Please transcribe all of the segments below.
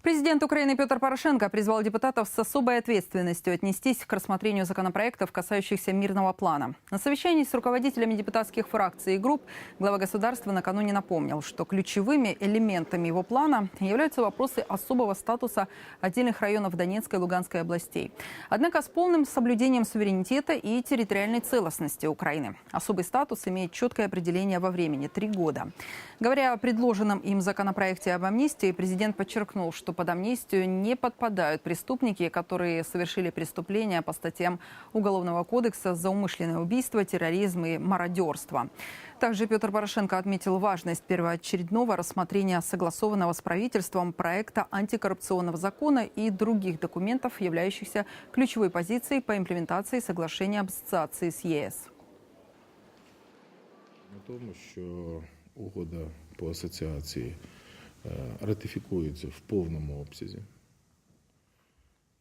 Президент Украины Петр Порошенко призвал депутатов с особой ответственностью отнестись к рассмотрению законопроектов, касающихся мирного плана. На совещании с руководителями депутатских фракций и групп глава государства накануне напомнил, что ключевыми элементами его плана являются вопросы особого статуса отдельных районов Донецкой и Луганской областей. Однако с полным соблюдением суверенитета и территориальной целостности Украины. Особый статус имеет четкое определение во времени – три года. Говоря о предложенном им законопроекте об амнистии, президент подчеркнул, что под амнистию не подпадают преступники, которые совершили преступления по статьям Уголовного кодекса за умышленное убийство, терроризм и мародерство. Также Петр Порошенко отметил важность первоочередного рассмотрения согласованного с правительством проекта антикоррупционного закона и других документов, являющихся ключевой позицией по имплементации соглашения об ассоциации с ЕС. На тому, що угода по асоціації е, ратифікується в повному обсязі.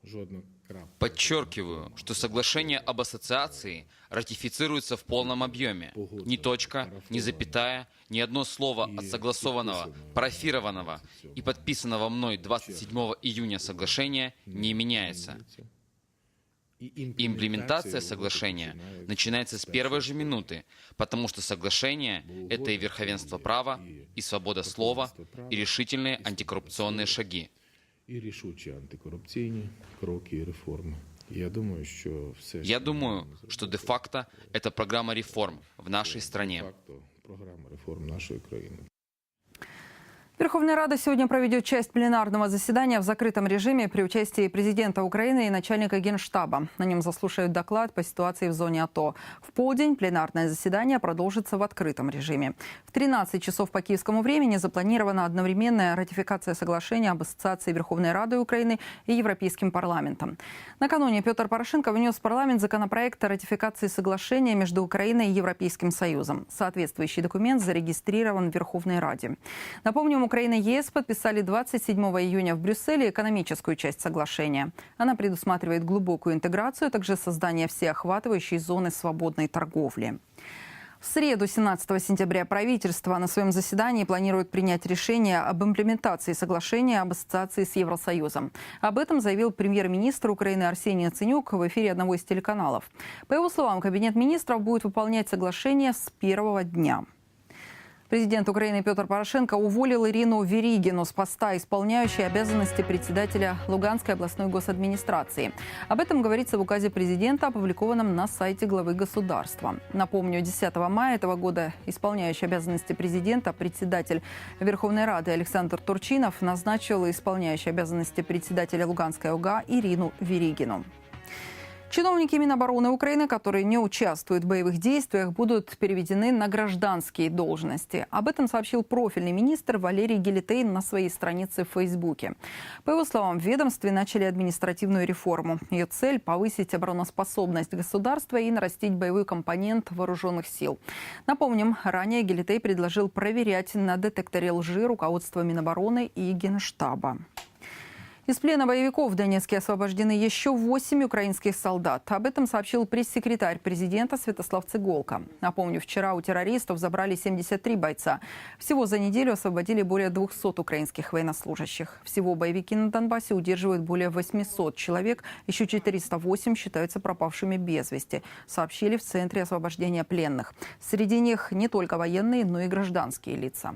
Жодна крапка. Подчеркиваю, что соглашение об ассоциации ратифицируется в полном объеме. Ни точка, ни запятая, ни одно слово от согласованного, парафированного и подписанного мной 27 июня соглашения не меняется. І Имплементация соглашения начинается с первой же минуты, потому что соглашение – это и верховенство права, и свобода слова, и решительные антикоррупционные шаги. і рішучі антикорупційні кроки і реформи. Я думаю, що все Я думаю, что де-факто это программа реформ в нашей стране. факто програма реформ нашої країни. Верховная Рада сегодня проведет часть пленарного заседания в закрытом режиме при участии президента Украины и начальника Генштаба. На нем заслушают доклад по ситуации в зоне АТО. В полдень пленарное заседание продолжится в открытом режиме. В 13 часов по киевскому времени запланирована одновременная ратификация соглашения об ассоциации Верховной Рады Украины и Европейским парламентом. Накануне Петр Порошенко внес в парламент законопроект о ратификации соглашения между Украиной и Европейским Союзом. Соответствующий документ зарегистрирован в Верховной Раде. Напомним, Украина и ЕС подписали 27 июня в Брюсселе экономическую часть соглашения. Она предусматривает глубокую интеграцию, а также создание всеохватывающей зоны свободной торговли. В среду, 17 сентября, правительство на своем заседании планирует принять решение об имплементации соглашения об ассоциации с Евросоюзом. Об этом заявил премьер-министр Украины Арсений Яценюк в эфире одного из телеканалов. По его словам, Кабинет министров будет выполнять соглашение с первого дня. Президент Украины Петр Порошенко уволил Ирину Веригину с поста, исполняющей обязанности председателя Луганской областной госадминистрации. Об этом говорится в указе президента, опубликованном на сайте главы государства. Напомню, 10 мая этого года исполняющий обязанности президента, председатель Верховной Рады Александр Турчинов назначил исполняющий обязанности председателя Луганской ОГА Ирину Веригину. Чиновники Минобороны Украины, которые не участвуют в боевых действиях, будут переведены на гражданские должности. Об этом сообщил профильный министр Валерий Гелитейн на своей странице в Фейсбуке. По его словам, в ведомстве начали административную реформу. Ее цель – повысить обороноспособность государства и нарастить боевой компонент вооруженных сил. Напомним, ранее Гелитей предложил проверять на детекторе лжи руководство Минобороны и Генштаба. Из плена боевиков в Донецке освобождены еще 8 украинских солдат. Об этом сообщил пресс-секретарь президента Святослав Цыголка. Напомню, вчера у террористов забрали 73 бойца. Всего за неделю освободили более 200 украинских военнослужащих. Всего боевики на Донбассе удерживают более 800 человек. Еще 408 считаются пропавшими без вести, сообщили в Центре освобождения пленных. Среди них не только военные, но и гражданские лица.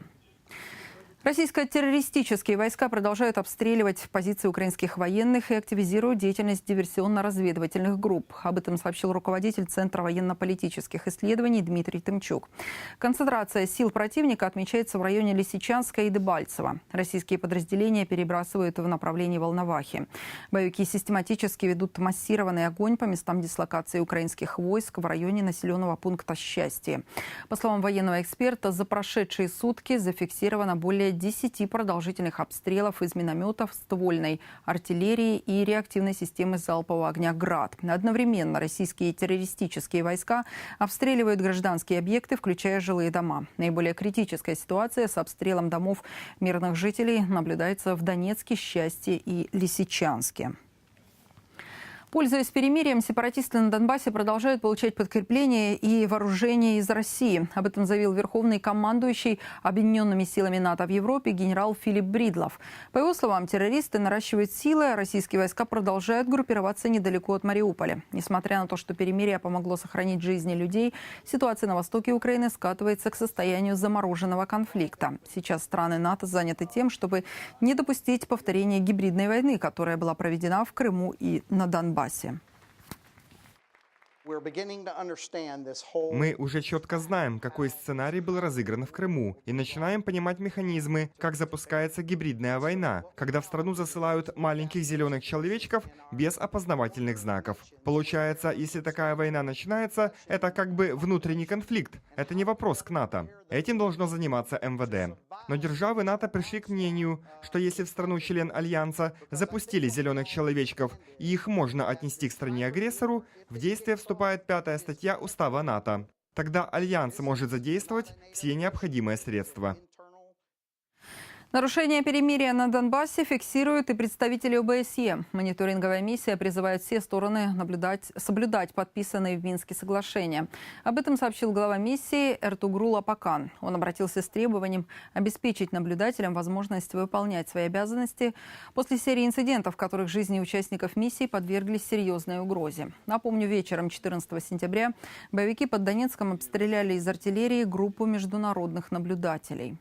Российско-террористические войска продолжают обстреливать позиции украинских военных и активизируют деятельность диверсионно-разведывательных групп. Об этом сообщил руководитель Центра военно-политических исследований Дмитрий Тымчук. Концентрация сил противника отмечается в районе Лисичанска и Дебальцево. Российские подразделения перебрасывают в направлении Волновахи. Боевики систематически ведут массированный огонь по местам дислокации украинских войск в районе населенного пункта «Счастье». По словам военного эксперта, за прошедшие сутки зафиксировано более 10 продолжительных обстрелов из минометов, ствольной артиллерии и реактивной системы залпового огня «Град». Одновременно российские террористические войска обстреливают гражданские объекты, включая жилые дома. Наиболее критическая ситуация с обстрелом домов мирных жителей наблюдается в Донецке, Счастье и Лисичанске. Пользуясь перемирием, сепаратисты на Донбассе продолжают получать подкрепление и вооружение из России. Об этом заявил верховный командующий Объединенными силами НАТО в Европе генерал Филипп Бридлов. По его словам, террористы наращивают силы, а российские войска продолжают группироваться недалеко от Мариуполя. Несмотря на то, что перемирие помогло сохранить жизни людей, ситуация на востоке Украины скатывается к состоянию замороженного конфликта. Сейчас страны НАТО заняты тем, чтобы не допустить повторения гибридной войны, которая была проведена в Крыму и на Донбассе. Донбасі. Мы уже четко знаем, какой сценарий был разыгран в Крыму, и начинаем понимать механизмы, как запускается гибридная война, когда в страну засылают маленьких зеленых человечков без опознавательных знаков. Получается, если такая война начинается, это как бы внутренний конфликт. Это не вопрос к НАТО. Этим должно заниматься МВД. Но державы НАТО пришли к мнению, что если в страну член Альянса запустили зеленых человечков и их можно отнести к стране-агрессору, в действие вступает пятая статья Устава НАТО. Тогда Альянс может задействовать все необходимые средства. Нарушение перемирия на Донбассе фиксируют и представители ОБСЕ. Мониторинговая миссия призывает все стороны наблюдать, соблюдать подписанные в Минске соглашения. Об этом сообщил глава миссии Эртугрул Апакан. Он обратился с требованием обеспечить наблюдателям возможность выполнять свои обязанности после серии инцидентов, в которых жизни участников миссии подверглись серьезной угрозе. Напомню, вечером 14 сентября боевики под Донецком обстреляли из артиллерии группу международных наблюдателей.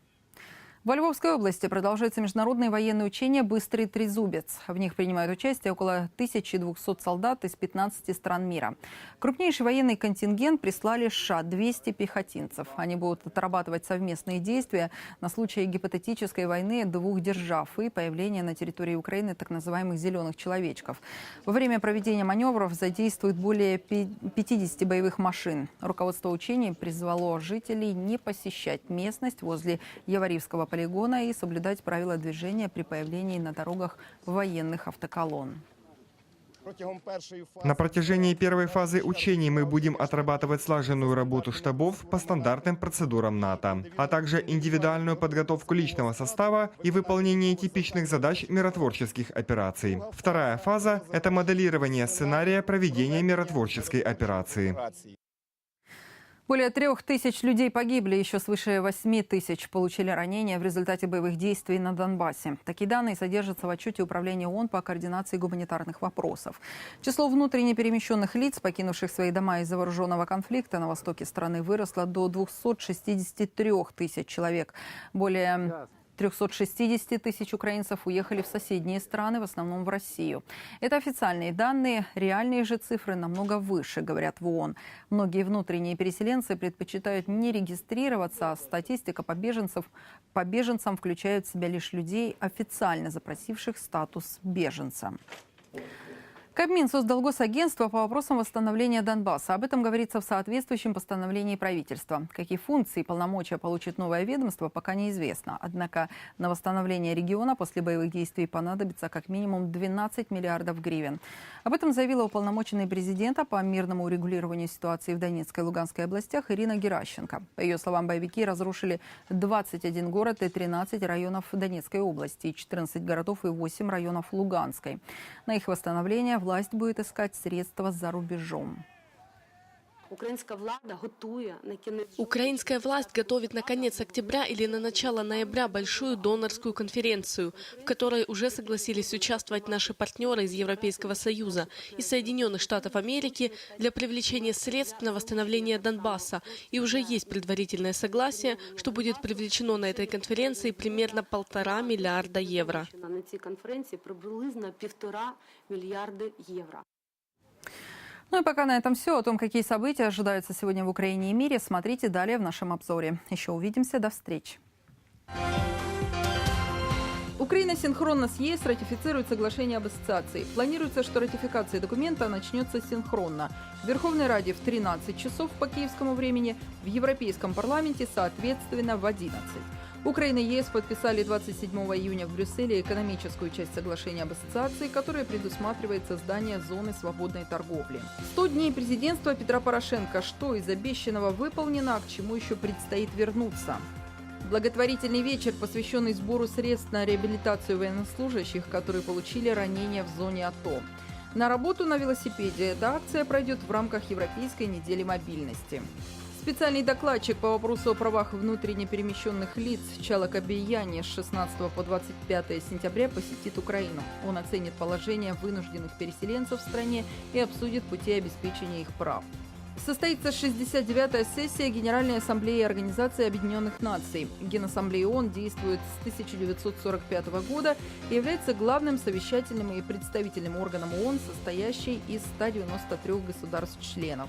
Во Львовской области продолжаются международные военные учения «Быстрый трезубец». В них принимают участие около 1200 солдат из 15 стран мира. Крупнейший военный контингент прислали США – 200 пехотинцев. Они будут отрабатывать совместные действия на случай гипотетической войны двух держав и появления на территории Украины так называемых «зеленых человечков». Во время проведения маневров задействуют более 50 боевых машин. Руководство учений призвало жителей не посещать местность возле Яворивского полигона и соблюдать правила движения при появлении на дорогах военных автоколонн. На протяжении первой фазы учений мы будем отрабатывать слаженную работу штабов по стандартным процедурам НАТО, а также индивидуальную подготовку личного состава и выполнение типичных задач миротворческих операций. Вторая фаза – это моделирование сценария проведения миротворческой операции. Более трех тысяч людей погибли, еще свыше восьми тысяч получили ранения в результате боевых действий на Донбассе. Такие данные содержатся в отчете Управления ООН по координации гуманитарных вопросов. Число внутренне перемещенных лиц, покинувших свои дома из-за вооруженного конфликта на востоке страны, выросло до 263 тысяч человек. Более 360 тысяч украинцев уехали в соседние страны, в основном в Россию. Это официальные данные. Реальные же цифры намного выше, говорят в ООН. Многие внутренние переселенцы предпочитают не регистрироваться, а статистика по, беженцев, по беженцам включает в себя лишь людей, официально запросивших статус беженца. Кабмин создал госагентство по вопросам восстановления Донбасса. Об этом говорится в соответствующем постановлении правительства. Какие функции и полномочия получит новое ведомство, пока неизвестно. Однако на восстановление региона после боевых действий понадобится как минимум 12 миллиардов гривен. Об этом заявила уполномоченный президента по мирному урегулированию ситуации в Донецкой и Луганской областях Ирина Геращенко. По ее словам, боевики разрушили 21 город и 13 районов Донецкой области, 14 городов и 8 районов Луганской. На их восстановление власть будет искать средства за рубежом. Украинская власть готовит на конец октября или на начало ноября большую донорскую конференцию, в которой уже согласились участвовать наши партнеры из Европейского Союза и Соединенных Штатов Америки для привлечения средств на восстановление Донбасса. И уже есть предварительное согласие, что будет привлечено на этой конференции примерно полтора миллиарда евро. на цій конференції приблизно півтора мільярди євро. Ну и пока на этом все. О том, какие события ожидаются сегодня в Украине и мире, смотрите далее в нашем обзоре. Еще увидимся. До встречи. Украина синхронно с ЕС ратифицирует соглашение об ассоциации. Планируется, что ратификация документа начнется синхронно. В Верховной Раде в 13 часов по киевскому времени, в Европейском парламенте, соответственно, в 11. Украина и ЕС подписали 27 июня в Брюсселе экономическую часть соглашения об ассоциации, которая предусматривает создание зоны свободной торговли. 100 дней президентства Петра Порошенко. Что из обещанного выполнено, а к чему еще предстоит вернуться? Благотворительный вечер, посвященный сбору средств на реабилитацию военнослужащих, которые получили ранения в зоне АТО. На работу на велосипеде. Эта акция пройдет в рамках Европейской недели мобильности. Специальный докладчик по вопросу о правах внутренне перемещенных лиц Чалак Абияни с 16 по 25 сентября посетит Украину. Он оценит положение вынужденных переселенцев в стране и обсудит пути обеспечения их прав. Состоится 69-я сессия Генеральной Ассамблеи Организации Объединенных Наций. Генассамблея ООН действует с 1945 года и является главным совещательным и представительным органом ООН, состоящей из 193 государств-членов.